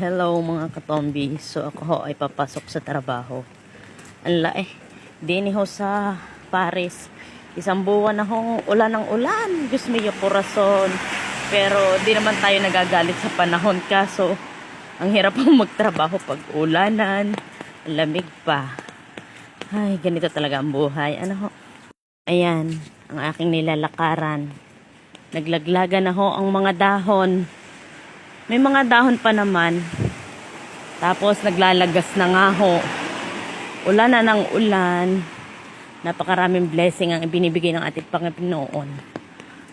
Hello mga katombi. So ako ho ay papasok sa trabaho. Ang lae. Dini ho sa Paris. Isang buwan na hong ulan ng ulan. Diyos mio corazon. Pero di naman tayo nagagalit sa panahon kaso ang hirap pong magtrabaho pag ulanan. Lamig pa. Ay, ganito talaga ang buhay. Ano ho? Ayan, ang aking nilalakaran. Naglaglagan na ho ang mga dahon. May mga dahon pa naman. Tapos naglalagas na nga ho. Ulan na ng ulan. Napakaraming blessing ang ibinibigay ng ating Panginoon.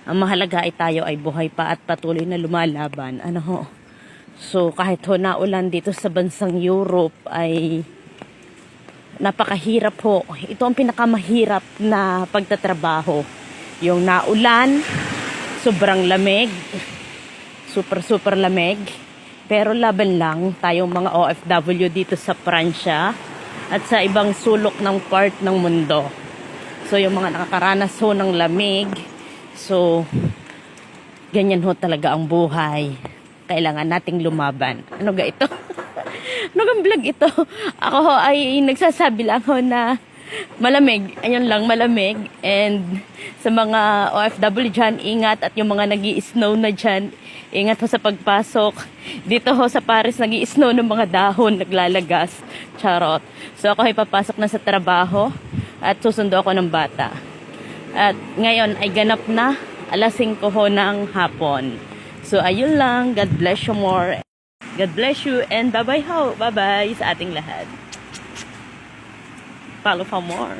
Ang mahalaga ay tayo ay buhay pa at patuloy na lumalaban. Ano ho? So kahit ho na ulan dito sa bansang Europe ay napakahirap ho. Ito ang pinakamahirap na pagtatrabaho. Yung naulan, sobrang lamig, super super lamig. Pero laban lang tayong mga OFW dito sa Pransya at sa ibang sulok ng part ng mundo. So yung mga nakakaranas ho ng lamig, so ganyan ho talaga ang buhay. Kailangan nating lumaban. Ano ga ito? ano gang vlog ito? Ako ho ay nagsasabi lang ho na malamig. Ayun lang, malamig. And sa mga OFW dyan, ingat. At yung mga nag snow na dyan, ingat ho sa pagpasok. Dito ho sa Paris, nag snow ng mga dahon, naglalagas. Charot. So ako ay papasok na sa trabaho at susundo ako ng bata. At ngayon ay ganap na alas 5 ho ng hapon. So ayun lang, God bless you more. God bless you and bye-bye ho. Bye-bye sa ating lahat. Follow for more.